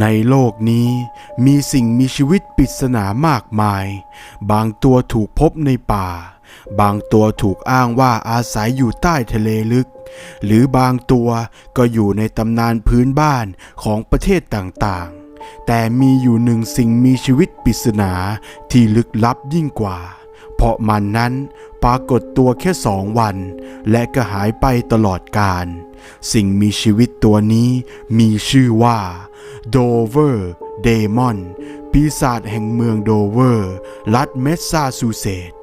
ในโลกนี้มีสิ่งมีชีวิตปริศนามากมาย บางตัวถูกพบในป่า บางตัวถูกอ้างว่าอาศัยอยู่ใต้ทะเลลึก หรือบางตัวก็อยู่ในตำนานพื้นบ้านของประเทศต่างๆ แต่มีอยู่หนึ่งสิ่งมีชีวิตปริศนาที่ลึกลับยิ่งกว่า เพราะมันนั้นปรากฏตัวแค่สองวัน และก็หายไปตลอดกาลสิ่งมีชีวิตตัวนี้มีชื่อว่า โดเวอร์เดมอน ปีศาจแห่งเมืองโดเวอร์ รัฐเมสซาชูเซตส์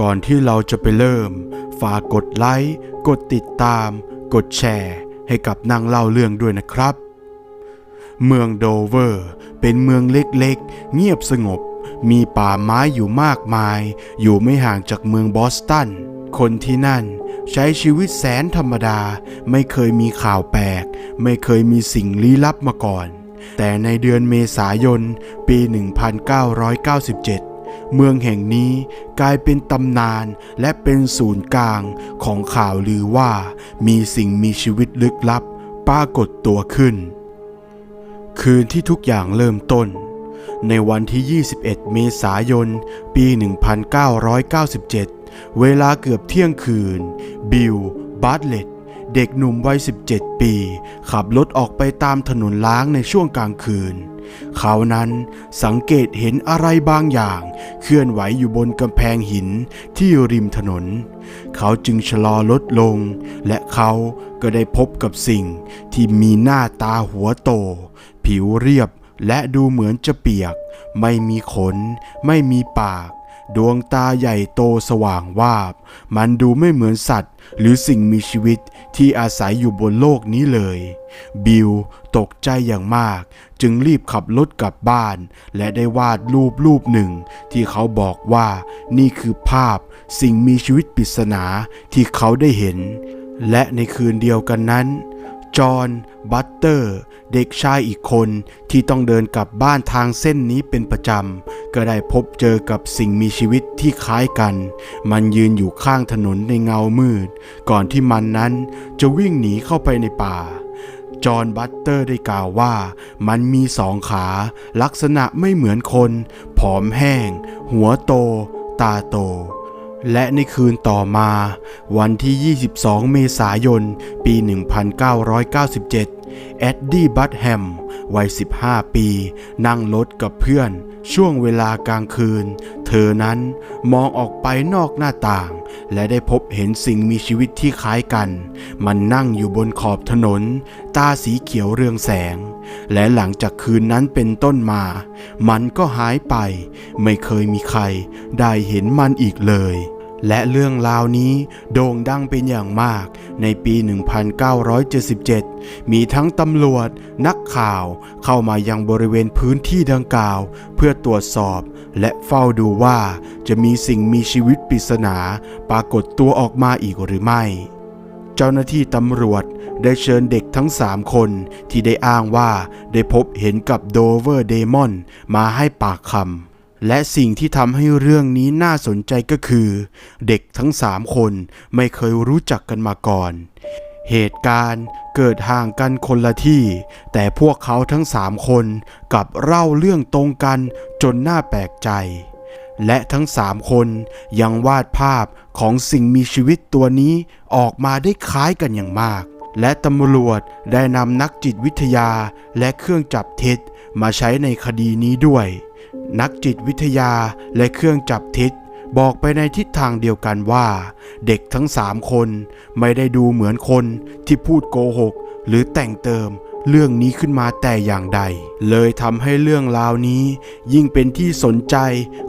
ก่อนที่เราจะไปเริ่ม ฝากกดไลค์ กดติดตาม กดแชร์ ให้กับนางเล่าเรื่องด้วยนะครับ เมืองโดเวอร์ เป็นเมืองเล็กๆ เงียบสงบ มีป่าไม้อยู่มากมาย อยู่ไม่ห่างจากเมืองบอสตัน คนที่นั่นใช้ชีวิตแสนธรรมดา ไม่เคยมีข่าวแปลก ไม่เคยมีสิ่งลี้ลับมาก่อน แต่ในเดือนเมษายน ปี 1997 เมืองแห่งนี้กลายเป็นตำนานและเป็นศูนย์กลางของข่าวลือว่ามีสิ่งมีชีวิตลึกลับปรากฏตัวขึ้น คืนที่ทุกอย่างเริ่มต้น ในวันที่ 21 เมษายน ปี 1997 เวลาเกือบเที่ยงคืน บิลบัตเลต เด็กหนุ่มวัย 17 ปี ขับรถออกไปตามถนนล้างในช่วงกลางคืน เขานั้นสังเกตเห็นอะไรบางอย่าง เคลื่อนไหวอยู่บนกำแพงหินที่ริมถนน เขาจึงชะลอรถลง และเขาก็ได้พบกับสิ่งที่มีหน้าตาหัวโต ผิวเรียบและดูเหมือนจะเปียก ไม่มีขน ไม่มีปาก ดวงตาใหญ่โตสว่างวาบ มันดูไม่เหมือนสัตว์ หรือสิ่งมีชีวิตที่อาศัยอยู่บนโลกนี้เลย บิลตกใจอย่างมาก จึงรีบขับรถกลับบ้าน และได้วาดรูปรูปหนึ่ง ที่เขาบอกว่านี่คือภาพสิ่งมีชีวิตปริศนาที่เขาได้เห็น และในคืนเดียวกันนั้น จอห์นบัตเตอร์ เด็กชายอีกคนที่ต้องเดินกลับบ้านทางเส้นนี้เป็นประจำ ก็ได้พบเจอกับสิ่งมีชีวิตที่คล้ายกัน มันยืนอยู่ข้างถนนในเงามืด ก่อนที่มันนั้นจะวิ่งหนีเข้าไปในป่าจอห์นบัตเตอร์ได้กล่าวว่า มันมีสองขา ลักษณะไม่เหมือนคน ผอมแห้ง หัวโต ตาโต และในคืนต่อมาวันที่ 22 เมษายน ปี 1997 แอดดี้ บัตแฮม วัย 15 ปี นั่งรถกับเพื่อน ช่วงเวลากลางคืน เธอนั้นมองออกไปนอกหน้าต่าง และได้พบเห็นสิ่งมีชีวิตที่คล้ายกัน มันนั่งอยู่บนขอบถนน ตาสีเขียวเรืองแสง และหลังจากคืนนั้นเป็นต้นมา มันก็หายไป ไม่เคยมีใครได้เห็นมันอีกเลย และเรื่องราวนี้โด่งดังเป็นอย่างมากในปี 1977 มีทั้งตำรวจ นักข่าว เข้ามายังบริเวณพื้นที่ดังกล่าว เพื่อตรวจสอบ และเฝ้าดูว่าจะมีสิ่งมีชีวิตปริศนาปรากฏตัวออกมาอีกหรือไม่ เจ้าหน้าที่ตำรวจได้เชิญเด็กทั้งสามคนที่ได้อ้างว่าได้พบเห็นกับโดเวอร์เดมอนมาให้ปากคำ และสิ่งที่ทำให้เรื่องนี้น่าสนใจก็คือ เด็กทั้งสามคนไม่เคยรู้จักกันมาก่อน เหตุการณ์เกิดห่างกันคนละที่ แต่พวกเขาทั้งสามคนกับเล่าเรื่องตรงกันจนน่าแปลกใจ และทั้งสามคนยังวาดภาพของสิ่งมีชีวิตตัวนี้ออกมาได้คล้ายกันอย่างมาก และตำรวจได้นำนักจิตวิทยาและเครื่องจับเท็จมาใช้ในคดีนี้ด้วย นักจิตวิทยาและเครื่องจับท็จบอกไปในทิศทางเดียวกันว่า เด็กทั้งสามคนไม่ได้ดูเหมือนคนที่พูดโกหก หรือแต่งเติมเรื่องนี้ขึ้นมาแต่อย่างใด เลยทำให้เรื่องราวนี้ ยิ่งเป็นที่สนใจ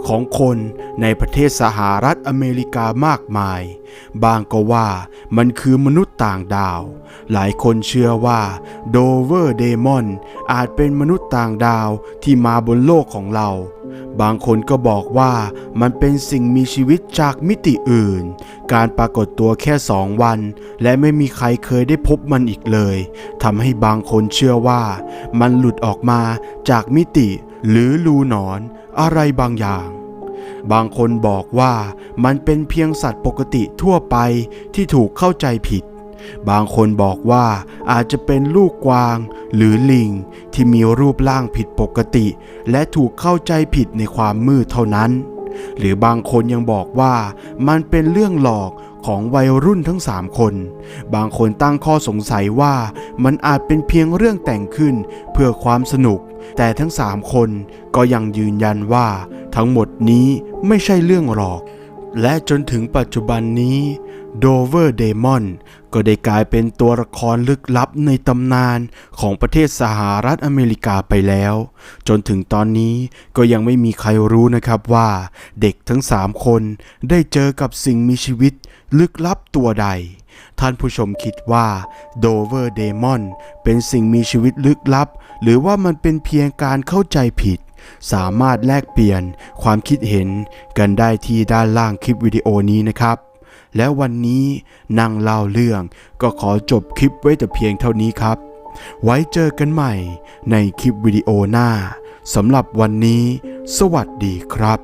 ของคนในประเทศสหรัฐอเมริกามากมาย บางก็ว่ามันคือมนุษย์ต่างดาว หลายคนเชื่อว่าโดเวอร์เดมอนอาจเป็นมนุษย์ต่างดาวที่มาบนโลกของเรา บางคนก็บอกว่ามันเป็นสิ่งมีชีวิตจากมิติอื่น การปรากฏตัวแค่สองวัน และไม่มีใครเคยได้พบมันอีกเลยทำให้บางคนเชื่อว่า มันหลุดออกมาจากมิติ หรือรูหนอนอะไรบางอย่าง บางคนบอกว่ามันเป็นเพียงสัตว์ปกติทั่วไปที่ถูกเข้าใจผิด บางคนบอกว่าอาจจะเป็นลูกกวาง หรือลิงที่มีรูปร่างผิดปกติ และถูกเข้าใจผิดในความมืดเท่านั้น หรือบางคนยังบอกว่ามันเป็นเรื่องหลอกของวัยรุ่นทั้งสามคน บางคนตั้งข้อสงสัยว่ามันอาจเป็นเพียงเรื่องแต่งขึ้นเพื่อความสนุก แต่ทั้งสามคนก็ยังยืนยันว่า ทั้งหมดนี้ไม่ใช่เรื่องหลอก และจนถึงปัจจุบันนี้ โดเวอร์เดมอนก็ได้กลายเป็นตัวละครลึกลับในตำนานของประเทศสหรัฐอเมริกาไปแล้ว จนถึงตอนนี้ก็ยังไม่มีใครรู้นะครับว่าเด็กทั้งสามคนได้เจอกับสิ่งมีชีวิตลึกลับตัวใด ท่านผู้ชมคิดว่าโดเวอร์เดมอนเป็นสิ่งมีชีวิตลึกลับ หรือว่ามันเป็นเพียงการเข้าใจผิดสามารถแลกเปลี่ยนความคิดเห็นกันได้ที่ด้านล่างคลิปวิดีโอนี้นะครับ และวันนี้นางเล่าเรื่องก็ขอจบคลิปไว้แต่เพียงเท่านี้ครับ ไว้เจอกันใหม่ในคลิปวิดีโอหน้าสำหรับวันนี้ สวัสดีครับ